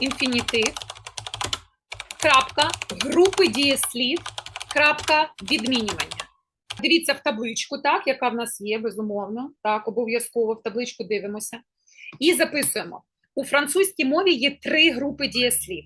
інфінітив, крапка, групи дієслів, крапка, відмінювання. Дивіться в табличку, так, яка в нас є, безумовно. Так, обов'язково в табличку дивимося. І записуємо. У французькій мові є три групи дієслів.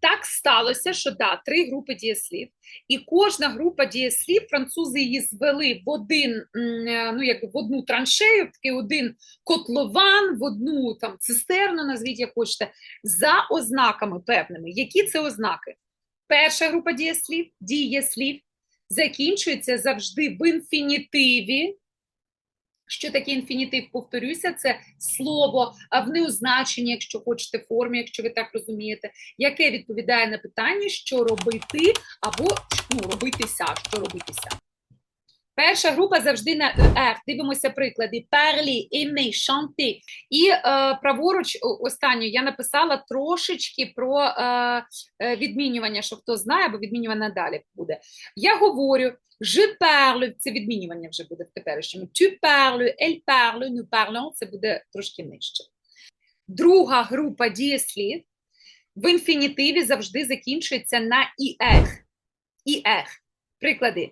Так сталося, що да, три групи дієслів, і кожна група дієслів, французи її звели в один, е, ну як в одну траншею, в такий один котлован, в одну там цистерну, назвіть як хочете, за ознаками певними. Які це ознаки? Перша група дієслів, дієслів закінчується завжди в інфінітиві. Що таке інфінітив? Повторюся, це слово а в неозначенні, якщо хочете, формі, якщо ви так розумієте, яке відповідає на питання, що робити, або ну, робитися, що робитися. Перша група завжди на ER. Дивимося приклади. Parler, aimer, chanter. І е, праворуч останню я написала трошечки про е, е, відмінювання, що хто знає, бо відмінювання далі буде. Я говорю, je parle, це відмінювання вже буде в теперішньому. Tu parles, elle parle, nous parlons, це буде трошки нижче. Друга група дієслів в інфінітиві завжди закінчується на «іех». «Іех». Приклади.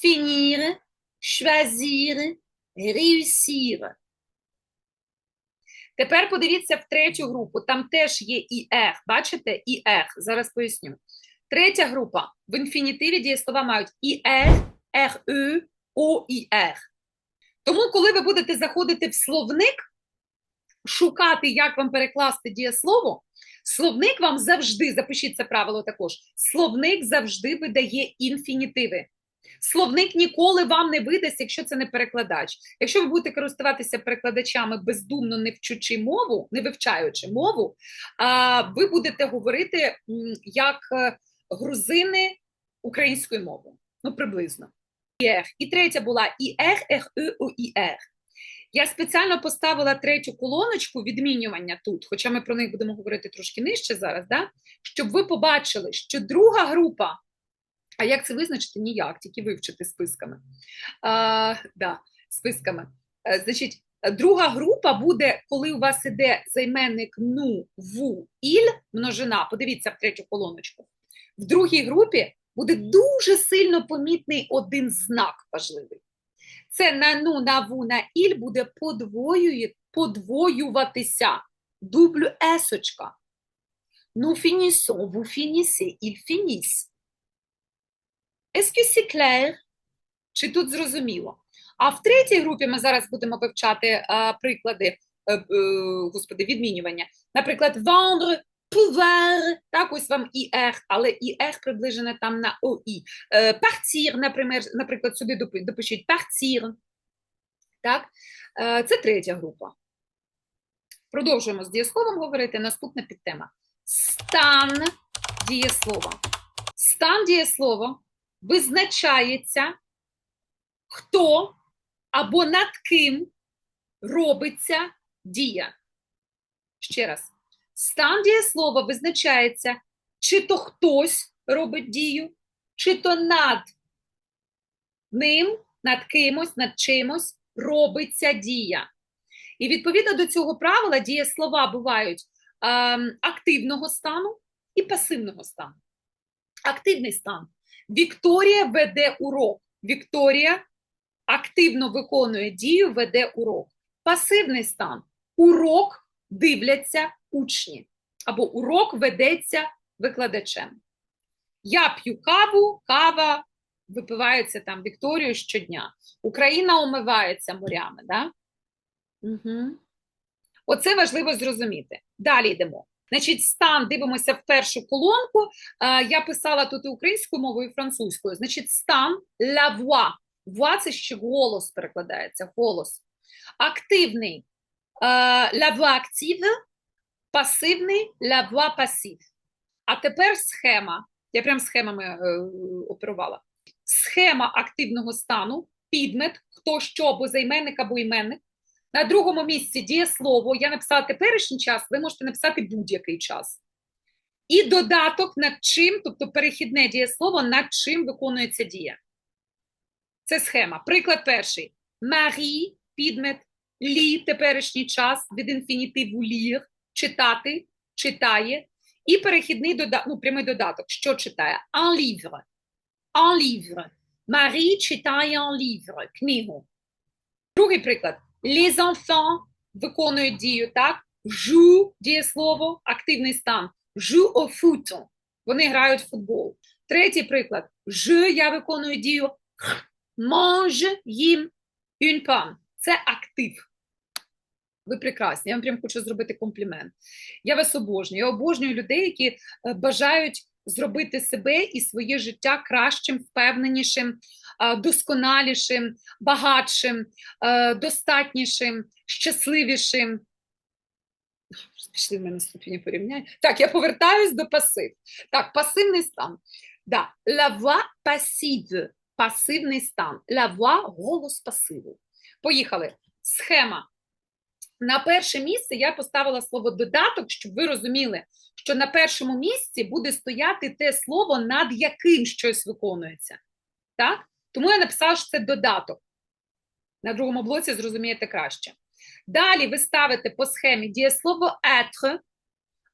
Finir, choisir, réussir. Тепер подивіться в третю групу. Там теж є «іех». Бачите? «Іех». Зараз поясню. Третя група. В інфінітиві дієслова мають «іех», «ре», «оіех». Тому, коли ви будете заходити в словник, шукати, як вам перекласти дієслово, словник вам завжди, запишіть це правило також, словник завжди видає інфінітиви. Словник ніколи вам не видасть, якщо це не перекладач. Якщо ви будете користуватися перекладачами бездумно не вчучи мову, не вивчаючи мову, ви будете говорити як е, грузини українською мовою. Ну, приблизно. І третя була іех, ех, ü, у, іех. Я спеціально поставила третю колоночку відмінювання тут, хоча ми про них будемо говорити трошки нижче зараз, да? щоб ви побачили, що друга група, а як це визначити? Ніяк, тільки вивчити списками. А, да, списками. Е, Значить, друга група буде, коли у вас іде займенник ну, ву, іль, множина. Подивіться в третю колоночку. В другій групі буде дуже сильно помітний один знак важливий. Це на ну, на ву, на іль буде подвоює, подвоюватися. Дублю есочка. Ну finissons, vous finissez, ils finissent. Est-ce clair? Чи тут зрозуміло? А в третій групі ми зараз будемо вивчати а, приклади, е, е, господи, відмінювання. Наприклад, vendre, pouvoir, так, ось вам «іех», але «іех» приближене там на «оі». Е, Partir, наприклад, сюди допи- допишіть «partir». Так? Е, Це третя група. Продовжуємо з дієсловом говорити. Наступна підтема. Стан дієслова. Стан дієслова визначається, хто або над ким робиться дія. Ще раз. Стан дієслова визначається, чи то хтось робить дію, чи то над ним, над кимось, над чимось робиться дія. І відповідно до цього правила дієслова бувають ем, активного стану і пасивного стану. Активний стан. Вікторія веде урок. Вікторія активно виконує дію, веде урок. Пасивний стан. Урок дивляться учні. Або урок ведеться викладачем. Я п'ю каву, кава випивається там Вікторією щодня. Україна омивається морями. Да? Угу. Оце важливо зрозуміти. Далі йдемо. Значить, стан дивимося в першу колонку. Е, Я писала тут і українською мовою, і французькою. Значить, стан la voix. Voix – це ще голос перекладається, голос. Активний е, la voix active, пасивний la voix passive. А тепер схема. Я прям схемами е, оперувала. Схема активного стану, підмет, хто що, або займенник, або іменник. На другому місці дієслово. Я написала теперішній час, ви можете написати будь-який час. І додаток над чим, тобто перехідне дієслово, над чим виконується дія. Це схема. Приклад перший. Марі, підмет, лі, теперішній час, від інфінітиву лір, читати, читає, і перехідний додаток, ну, прямий додаток, що читає? Un livre. Un livre. Марі читає un livre, книгу. Другий приклад. Les enfants виконують дію, так? Жу дієслово, активний стан. Жу au foot. Вони грають в футбол. Третій приклад. Je, я виконую дію. Mange їм une pomme. Це актив. Ви прекрасні. Я вам прям хочу зробити комплімент. Я вас обожнюю. Я обожнюю людей, які е, бажають зробити себе і своє життя кращим, впевненішим, досконалішим, багатшим, е, достатнішим, щасливішим. Пішли в мене ступені порівняння. Так, я повертаюсь до пасив. Так, пасивний стан. Да. La voix passive. Пасивний стан. La voix – голос пасиву. Поїхали. Схема. На перше місце я поставила слово додаток, щоб ви розуміли, що на першому місці буде стояти те слово, над яким щось виконується. Так? Тому я написала, що це додаток. На другому блоці зрозумієте краще. Далі ви ставите по схемі дієслово être,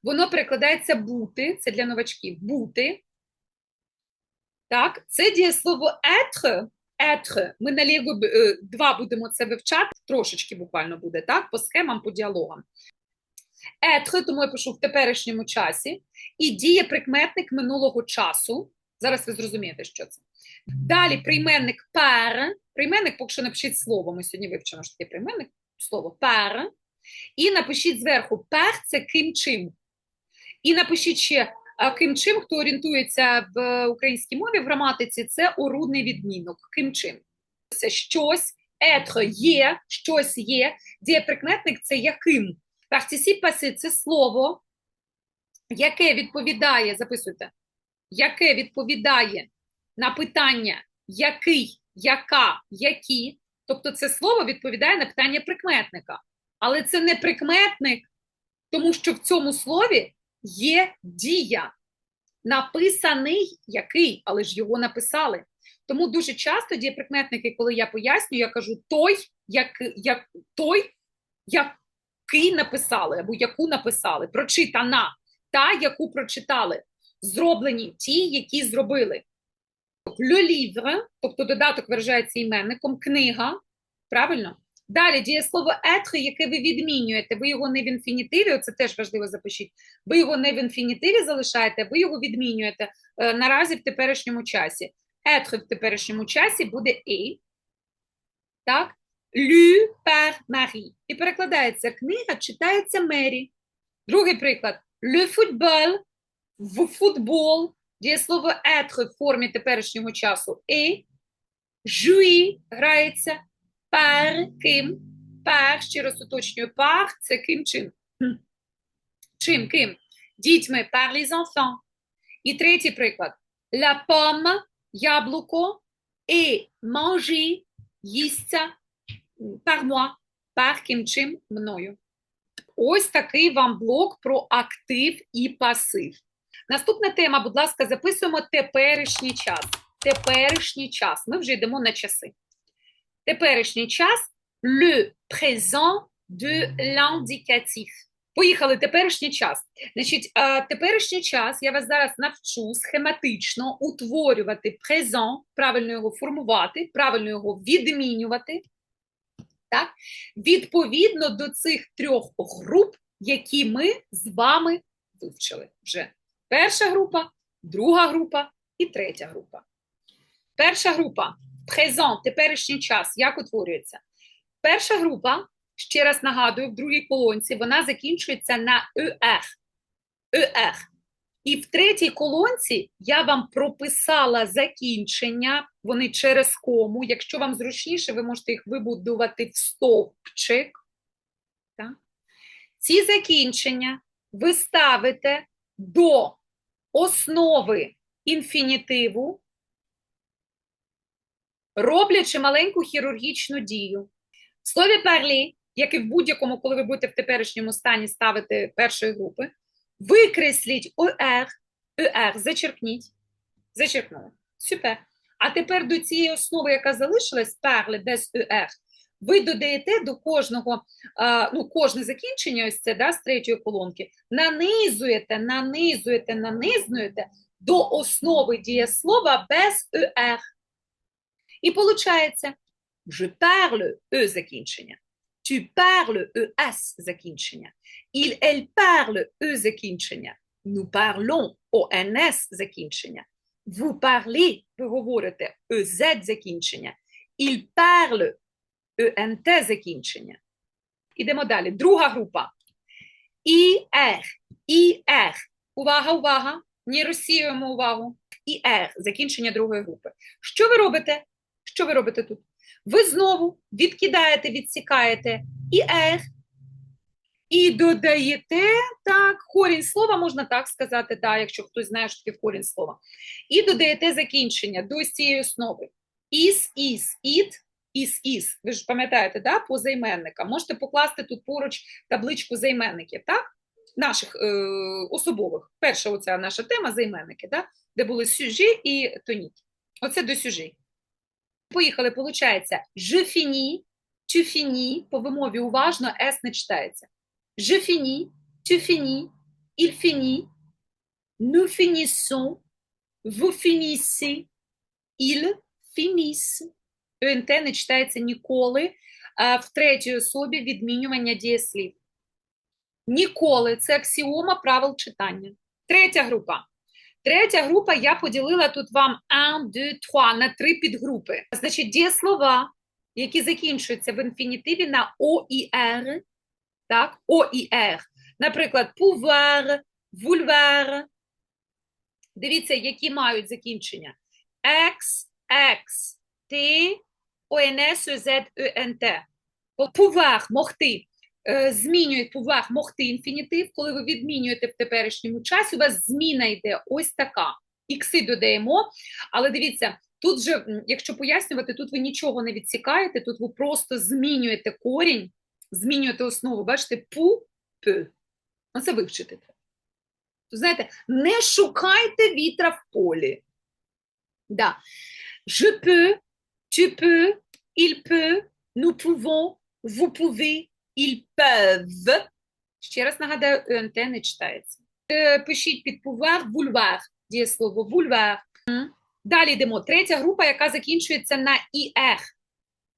воно перекладається бути, це для новачків бути. Так, це дієслово être, être, ми на Лего 2 будемо це вивчати, трошечки буквально буде, так, по схемам, по діалогам. Être, тому я пишу в теперішньому часі, і діє прикметник минулого часу. Зараз ви зрозумієте, що це. Далі прийменник per, прийменник, поки що напишіть слово, ми сьогодні вивчимо, що таке прийменник, слово per. І напишіть зверху per – це ким чим. І напишіть ще ким чим, хто орієнтується в українській мові в граматиці, це орудний відмінок. Ким чим? Це щось, етро є, щось є. Дієприкметник це яким. Партисіп паси це слово, яке відповідає, записуйте, яке відповідає на питання який, яка, які. Тобто це слово відповідає на питання прикметника. Але це не прикметник, тому що в цьому слові є дія. Написаний який, але ж його написали. Тому дуже часто дієприкметники, коли я пояснюю, я кажу той, як, як той, який написали, або яку написали, прочитана, та, яку прочитали, зроблені ті, які зробили. Le livre, тобто додаток виражається іменником, книга, правильно? Далі дієслово être, яке ви відмінюєте, ви його не в інфінітиві, це теж важливо запишіть, ви його не в інфінітиві залишаєте, ви його відмінюєте е, наразі в теперішньому часі. Être в теперішньому часі буде «et», так? «Lu par Marie». І перекладається книга, читається Мері. Другий приклад. «Le football» футбол, дієслово «être» в формі теперішнього часу «et», «jouer» грається, Пар ким? Пар, ще раз уточнюю, пар це ким чим? Чим, ким? Дітьми, par les enfants. І третій приклад. La pomme, яблуко, et manger, їсться, par moi, par ким чим мною. Ось такий вам блок про актив і пасив. Наступна тема, будь ласка, записуємо теперішній час. Теперішній час. Ми вже йдемо на часи. Теперішній час le présent de l'indicatif. Поїхали теперішній час. Значить, теперішній час я вас зараз навчу схематично утворювати презент, правильно його формувати, правильно його відмінювати. Так? Відповідно до цих трьох груп, які ми з вами вивчили вже. Перша група, друга група і третя група. Перша група Презент, теперішній час, як утворюється? Перша група, ще раз нагадую, в другій колонці вона закінчується на «er». «er». І в третій колонці я вам прописала закінчення, вони через кому. Якщо вам зручніше, ви можете їх вибудувати в стовпчик. Так? Ці закінчення ви ставите до основи інфінітиву роблячи маленьку хірургічну дію. В слові перлі, як і в будь-якому, коли ви будете в теперішньому стані ставити першої групи, викресліть ОР, ОР, зачеркніть. Зачеркнули. Супер. А тепер до цієї основи, яка залишилась, перли без ОР, ви додаєте до кожного, ну, кожне закінчення, ось це, да, з третьої колонки, нанизуєте, нанизуєте, нанизуєте до основи дієслова без «er». І виходить, je parle, «e» закінчення. Tu parles, «es» закінчення. Il, elle parle, «e» закінчення. Nous parlons, «ons» закінчення. Vous parlez, ви говорите, «ez» закінчення. Il parle, «ent» закінчення. Ідемо далі. Друга група. «ir», «ir». Увага, увага. Не розсіюємо увагу. «ir» – закінчення другої групи. Що ви робите? Що ви робите тут? Ви знову відкидаєте, відсікаєте «ir» і додаєте так, корінь слова, можна так сказати, так, якщо хтось знає, що таке корінь слова. І додаєте закінчення до цієї основи. Is, is, it, is, is. Ви ж пам'ятаєте, да, по займенникам. Можете покласти тут поруч табличку займенників, так? Наших е, особових. Перша оця наша тема займенники, да? де були сюжі і тоніт. Оце до сюжі. Поїхали, finis, tu finis, по вимові уважно, S не читається. Je finis, tu finis, il finit, nous ЕНТ не читається ніколи в третій особі відмінювання дієслів. Ніколи це аксіома правил читання. Третя група. Третя група я поділила тут вам 1, 2, 3 на три підгрупи. Значить, дієслова, які закінчуються в інфінітиві на О і Р, так, О і Р. Наприклад, pouvoir, vouloir. Дивіться, які мають закінчення. X, X, T, Z, ENT. Pouvoir, могти. Е, Змінює могти інфінітив. Коли ви відмінюєте в теперішньому часі, у вас зміна йде ось така. Ікси додаємо, але дивіться, тут же, якщо пояснювати, тут ви нічого не відсікаєте, тут ви просто змінюєте корінь, змінюєте основу. Бачите, пу, п. Ну, це вивчити. Знаєте, не шукайте вітра в полі. Да. Je peux, tu peux, il peut, nous pouvons, vous pouvez, ils peuvent. Ще раз нагадаю, ЕНТ не читається. Е, Пишіть під pouvoir, vouloir, дієслово. М. Далі йдемо. Третя група, яка закінчується на «ir».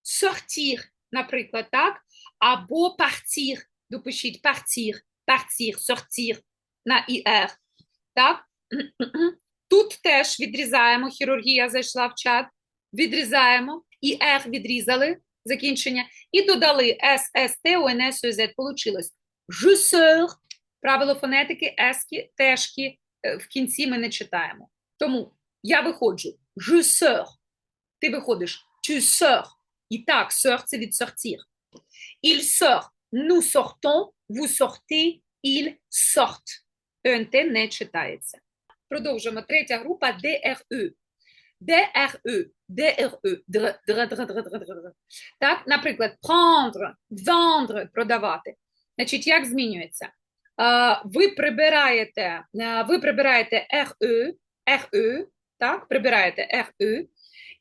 Sortir, наприклад, так? Або partir, допишіть partir, partir, sortir на «ir». Так? Тут теж відрізаємо, хірургія зайшла в чат, відрізаємо, і «r» відрізали, закінчення, і додали «s», «st», «ons», «z». Получилось «je sors», правило фонетики, «ески», «тешки» е, в кінці ми не читаємо. Тому я виходжу «je sors», ти виходиш «tu sors», і так, «sors» – це від «sortir». «Il sort», «nous sortons», «vous sortez», «ils sortent». ЕНТ не читається. Продовжуємо. Третя група ДРЕ. ДРЕ, ДРЕ, др, др, др, др, др, др. Так, наприклад, prendre, vendre, продавати. Значить, як змінюється? Ви прибираєте, ви прибираєте РЕ, РЕ, так, прибираєте РЕ,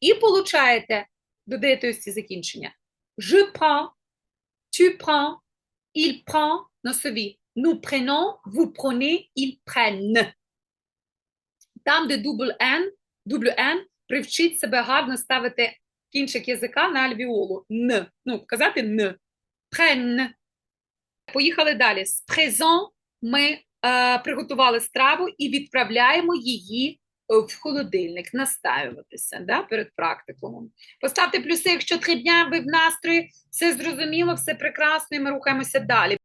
і получаєте, додаєте ось ці закінчення. Je prends, tu prends, il prend, носові. Nous prenons, vous prenez, ils prennent. Там, де дубль N, дубль N, привчіть себе гарно ставити кінчик язика на альвіолу. Н. Ну, казати Н. Prenne. Поїхали далі. З présent ми е, приготували страву і відправляємо її е, в холодильник, настаюватися да, перед практикумом. Поставте плюси, якщо три дня ви в настрої, все зрозуміло, все прекрасно, і ми рухаємося далі.